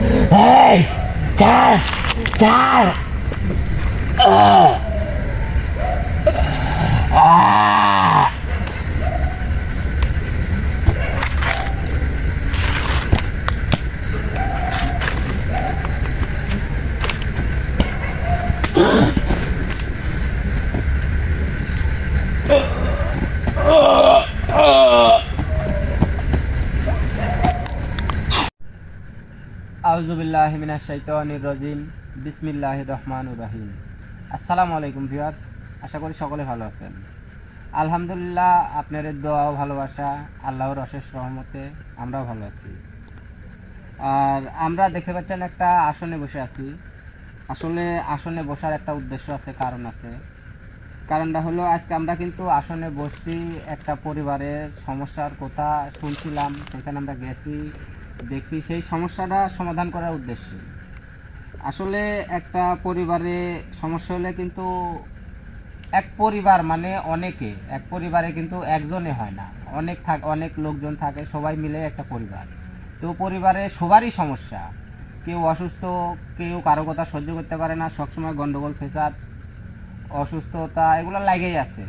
এই চার চার আহ! আহ! আউজুবিল্লাহ মিনাশ শাইতানির রাজিম। বিসমিল্লাহির রহমানির রহিম। আসসালামু আলাইকুম ভিউয়ার্স, আশা করি সকলে ভালো আছেন। আলহামদুলিল্লাহ, আপনাদের দোয়া ও ভালোবাসা, আল্লাহর অশেষ রহমতে আমরাও ভালো আছি। আর আমরা দেখতে পাচ্ছেন একটা আসনে বসে আছি। আসলে আসনে বসার একটা উদ্দেশ্য আছে, কারণ আছে। কারণটা হলো, আজকে আমরা কিন্তু আসনে বসছি, একটা পরিবারের সমস্যার কথা শুনছিলাম, সেখানে আমরা গেছি। দেখছি সেই সমস্যাটা সমাধান করার উদ্দেশ্যে। আসলে একটা পরিবারে সমস্যা হলে কিন্তু এক পরিবার মানে অনেকে, এক পরিবারে কিন্তু একজনে হয় না। অনেক থাক, অনেক লোকজন থাকে, সবাই মিলে একটা পরিবার। তো পরিবারে সবারই সমস্যা। কেউ অসুস্থ, কেউ কারও কথা সহ্য করতে পারে না, সবসময় গন্ডগোল, ফেসাদ, অসুস্থতা এগুলো লাগেই আছে।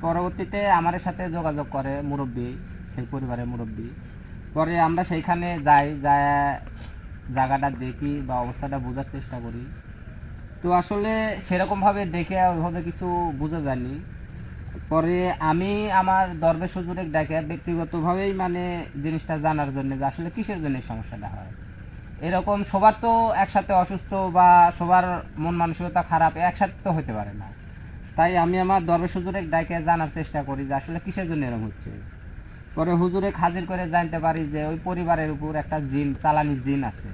পরবর্তীতে আমাদের সাথে যোগাযোগ করে মুরব্বী, সেই পরিবারের মুরব্বী। পরে আমরা সেইখানে যাই জায়গাটা দেখি বা অবস্থাটা বোঝার চেষ্টা করি। তো আসলে সেরকমভাবে দেখে ওইভাবে কিছু বুঝে যায়নি। পরে আমি আমার দরবেশ হুজুরে ডেকে ব্যক্তিগতভাবেই মানে জিনিসটা জানার জন্য যে আসলে কিসের জন্য সমস্যাটা হয়? এরকম সবার তো একসাথে অসুস্থ বা সবার মন মানসিকতা খারাপ, একসাথে তো হতে পারে না। তাই আমি আমার দরবেশ হুজুরে ডাকে জানার চেষ্টা করি যে আসলে কিসের জন্য এরকম হচ্ছে? পরে হুজুরে হাজির করে জানতে পারি যে ওই পরিবারের উপর একটা জিন, চালানি জিন আছে।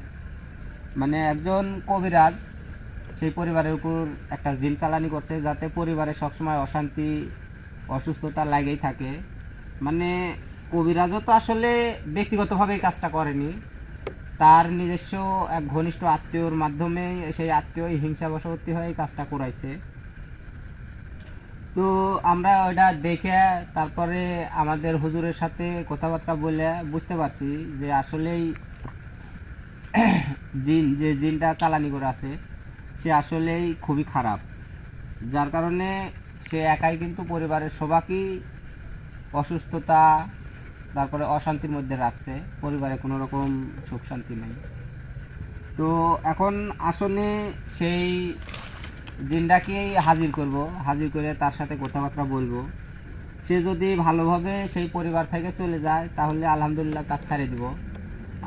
মানে একজন কবিরাজ, সেই পরিবারের উপর একটা জিন চালানি করছে যাতে পরিবারে সবসময় অশান্তি, অসুস্থতা লাগেই থাকে। মানে কবিরাজও তো আসলে ব্যক্তিগতভাবে এই কাজটা করেনি। তার নিজস্ব এক ঘনিষ্ঠ আত্মীয়র মাধ্যমে সেই আত্মীয় হিংসা বশবর্তী হয়ে এই কাজটা করাইছে। তো আমরা ওইটা দেখে তারপরে আমাদের হুজুরের সাথে কথাবার্তা বলে বুঝতে পারছি যে আসলেই জিন, যে জিনটা চালানি করে আছে, সে আসলেই খুবই খারাপ। যার কারণে সে একাই কিন্তু পরিবারের সবাইকেই অসুস্থতা, তারপরে অশান্তির মধ্যে রাখছে, পরিবারে কোনো রকম সুখ শান্তি নেই। তো এখন আসলে সেই জিনটাকেই হাজির করব, হাজির করে তার সাথে কথাবার্তা বলব। সে যদি ভালোভাবে সেই পরিবার থেকে চলে যায়, তাহলে আলহামদুলিল্লাহ তাকে ছেড়ে দিব।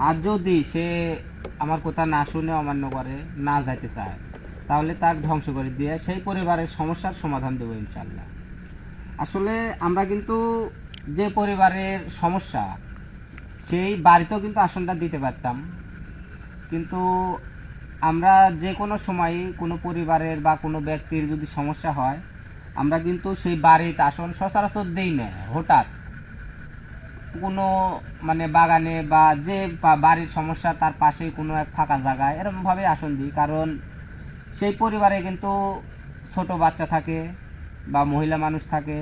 আর যদি সে আমার কথা না শুনে অমান্য করে, না যাইতে চায়, তাহলে তাকে ধ্বংস করে দিয়ে সেই পরিবারের সমস্যার সমাধান দেবো ইনশাল্লাহ আসলে আমরা কিন্তু যে পরিবারের সমস্যা, সেই বাড়িতেও কিন্তু আসনটা দিতে পারতাম। কিন্তু আমরা যে কোনো সময় কোনো পরিবারের বা কোনো ব্যক্তির যদি সমস্যা হয়, আমরা কিন্তু সেই বাড়িতে আসন সচরাচর দিই না, হঠাৎ। কোনো মানে বাগানে বা যে বাড়ির সমস্যা তার পাশে কোনো এক ফাঁকা জায়গায় এরকমভাবে আসন দিই, কারণ সেই পরিবারে কিন্তু ছোট বাচ্চা থাকে বা মহিলা মানুষ থাকে,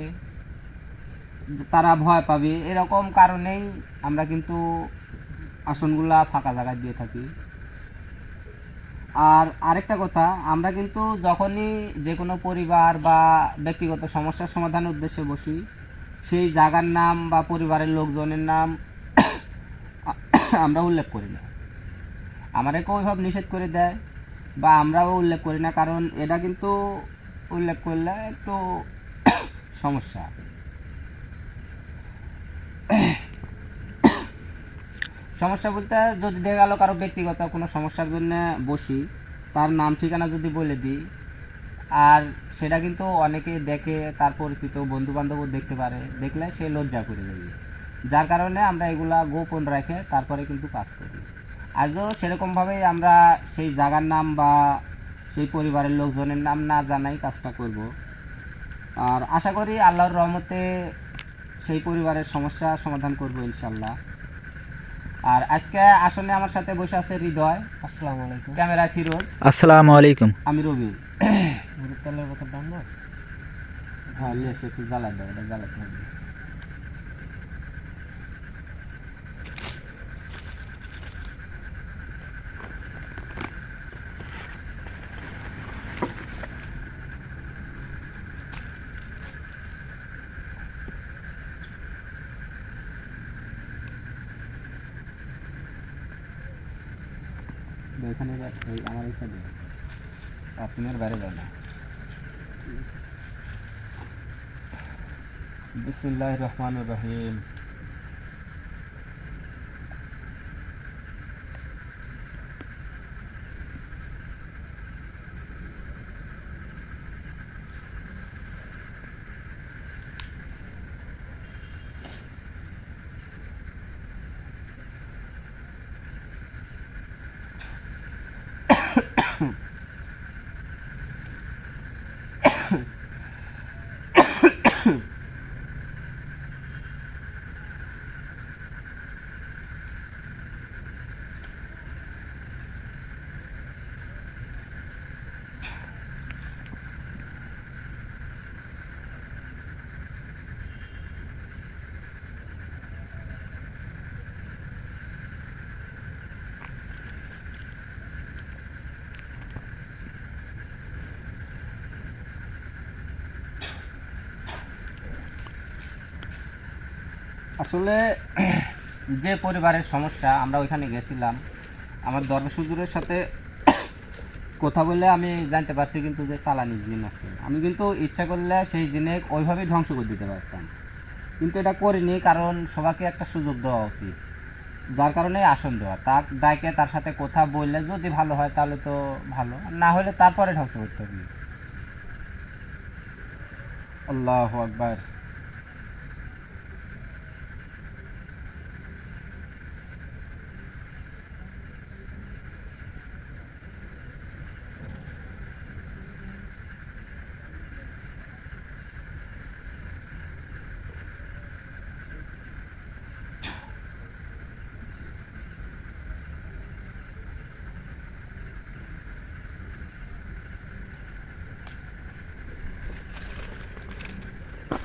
তারা ভয় পাবে। এরকম কারণেই আমরা কিন্তু আসনগুলা ফাঁকা জায়গায় দিয়ে থাকি। আর আরেকটা কথা, আমরা কিন্তু যখনই যে কোনো পরিবার বা ব্যক্তিগত সমস্যার সমাধানের উদ্দেশ্যে বসি, সেই জায়গার নাম বা পরিবারের লোকজনের নাম আমরা উল্লেখ করি না। আমাদেরকে ওইভাবে নিষেধ করে দেয় বা আমরাও উল্লেখ করি না, কারণ এটা কিন্তু উল্লেখ করলে একটু সমস্যা। সমস্যা বলতে যদি দেখা গেল কারও ব্যক্তিগত কোনো সমস্যার জন্য বসি, তার নাম ঠিকানা যদি বলে দিই, আর সেটা কিন্তু অনেকে দেখে, তার পরিচিত বন্ধু বান্ধবও দেখতে পারে, দেখলে সে লজ্জা করে যাবে। যার কারণে আমরা এগুলা গোপন রেখে তারপরে কিন্তু কাজ করি। আজও সেরকমভাবেই আমরা সেই জায়গার নাম বা সেই পরিবারের লোকজনের নাম না জানাই কাজটা করব। আর আশা করি আল্লাহর রহমতে সেই পরিবারের সমস্যা সমাধান করব ইনশাল্লাহ। আর আজকে আসলে আমার সাথে বসে আছে হৃদয়। আসসালামু আলাইকুম। ক্যামেরা ফিরোজ। আসসালামু আলাইকুম। আমি রবি তেলের বোতল দাম না হ্যাঁ জ্বালা ওটা জ্বালাতে হবে এখানে বা- এই আমার এই সাইডে বাথরুমের বাইরে যায় না বিসমুল্লাহ রহমান রহিম আসলে, যে পরিবারের সমস্যা, আমরা ওইখানে গেছিলাম, আমার দর্শকদের সাথে কথা বলে আমি জানতে পারছি কিন্তু যে চালানি জিন আছে। আমি কিন্তু ইচ্ছা করলে সেই জিনে ওইভাবেই ধ্বংস করে দিতে পারতাম। কিন্তু এটা করিনি কারণ সবাইকে একটা সুযোগ দেওয়া উচিত, যার কারণে আসন দেওয়া। তার ডাইকে তার সাথে কথা বললে যদি ভালো হয় তাহলে তো ভালো না হলে তারপরে ধ্বংস করতে হবে। আল্লাহ আকবার।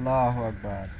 আল্লাহ আকবার।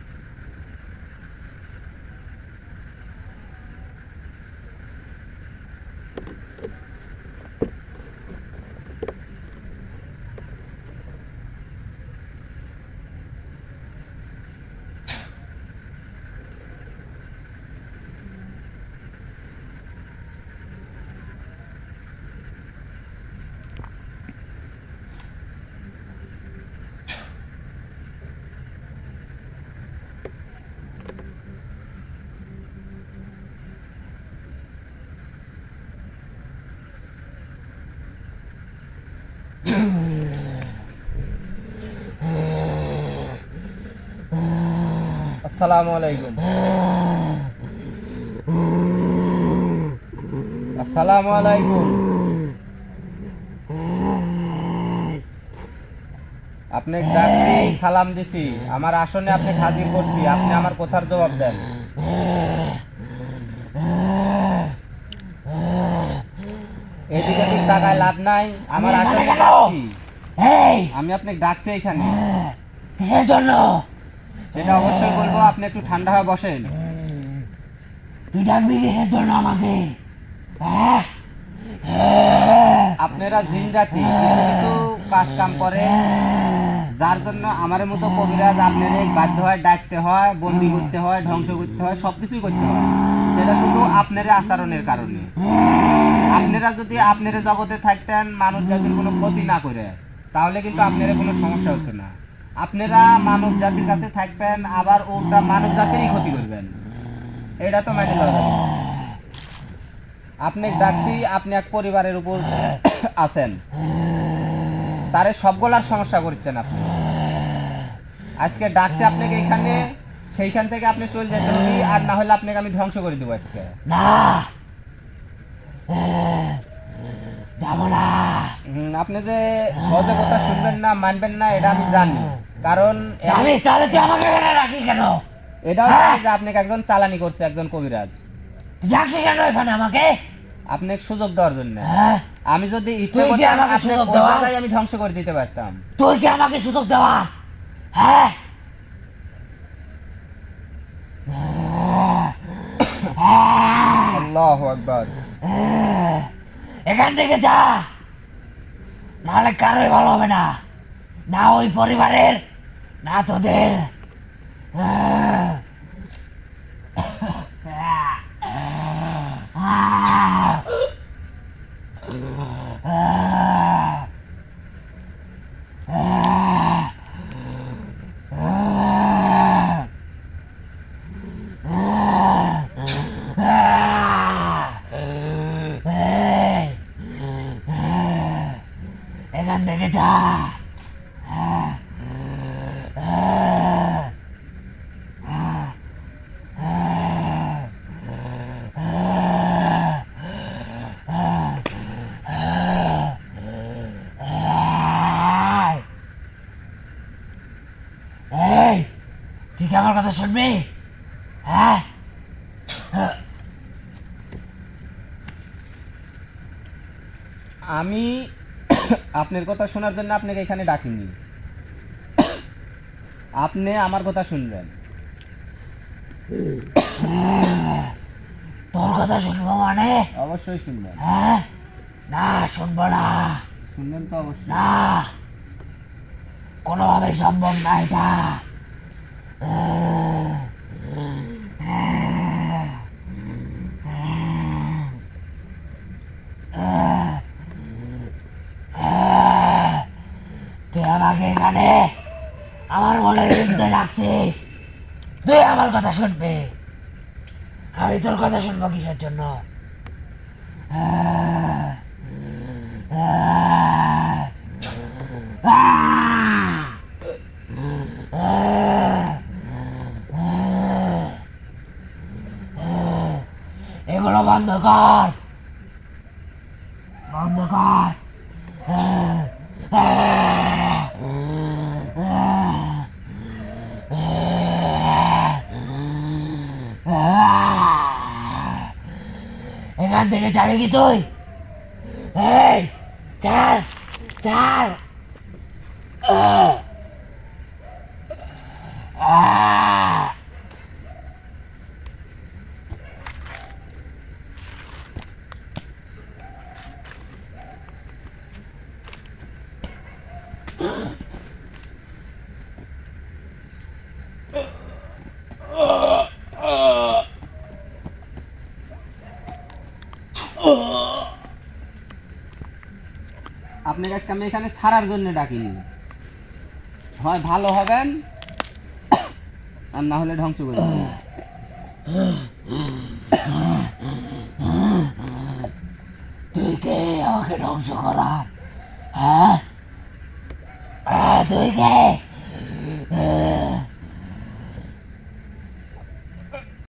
আসসালামু আলাইকুম। আসসালামু আলাইকুম। আপনি ডাকছি সালাম দিছি। আমার আসনে আপনি হাজির করছি আপনি আমার কথার জবাব দেন। এদিকে ওদিক তাকায় লাভ নাই আমার আমি আসনে ডাকছি আমি আপনাকে ডাকছি এখানে। কিসের জন্য? সেটা অবশ্যই বলব আপনি একটু ঠান্ডা হয়ে বসেন। তুই ডাকবি কিসের জন্য আমাকে। হ্যাঁ? আপনারা জিন জাতি কিছু কাজ কাম করে। যার জন্য আমার মতো কবিরাজ আপনাদের বাধ্য হয় ডাকতে হয় বন্দি করতে হয় ধ্বংস করতে হয় সবকিছুই করতে হয়। সেটা শুধু আপনার আচরণের কারণে। আপনারা যদি আপনারা জগতে থাকতেন মানুষ জাতির কোনো ক্ষতি না করে তাহলে কিন্তু আপনারা কোনো সমস্যা হতো না। আপনারা মানব জাতির কাছে থাকবেন আবার ওটা মানব জাতিরই ক্ষতি করবেন। এটা তো মেনে যাবে। আপনি ডাকছি আপনি এক পরিবারের উপর আছেন। তারে সবগুলার সমস্যা করছেন আপনি। আজকে ডাকছি আপনাকে এখানে সেইখান থেকে আপনি চলে যেতে হবে আর না হলে আপনাকে আমি ধ্বংস করে দেবো আজকে। না। আপনি যে সহজে কথা শুনবেন না মানবেন না এটা আমি জানি। কারণ জানিস তাহলে তুই আমাকে এখানে রাখি কেন? এটাও জানি যে আপনাকে একজন চালানি করছে একজন কবিরাজ। কেন এখানে আমাকে? আপনাকে সুযোগ দেওয়ার জন্য। হ্যাঁ? আমি যদি ইচ্ছে তুই কি আমাকে সুযোগ দেওয়া? আমি ধ্বংস করে দিতে পারতাম। তুই কি আমাকে সুযোগ দেওয়া হ্যাঁ? আল্লাহ আকবার। এখান থেকে যা। নাহলে কারোই ভালো হবে না। না ওই পরিবারের না তোদের এই, এখান থেকে যা এই কি আমার কথা শুনবি? হ্যাঁ? আমি আপনার কথা শোনার জন্য আপনাকে এখানে ডাকিনি। আপনি আমার কথা শুনবেন। তোর কথা শুনব মানে? অবশ্যই শুনবেন। হ্যাঁ? না শুনব না। শুনবেন তো অবশ্যই। না। কোনোভাবে সম্ভব না এটা। তুই আমাকে এখানে আমার মনের বিরুদ্ধে রাখছিস তুই আমার কথা শুনবি। আমি তোর কথা শুনব কিসের জন্য? আহ, এগুলো বন্ধ কর বন্ধ কর এখান থেকে যাবি কি তুই এই চার চার আহ আহ আপনাকে কাছে আমি এখানে ছাড়ার জন্য ডাকিনি। হয় ভালো হবেন আর না হলে ধ্বংস করে। তুই কে আমাকে ধ্বংস করার? হ্যাঁ? হ্যাঁ, তুই কে?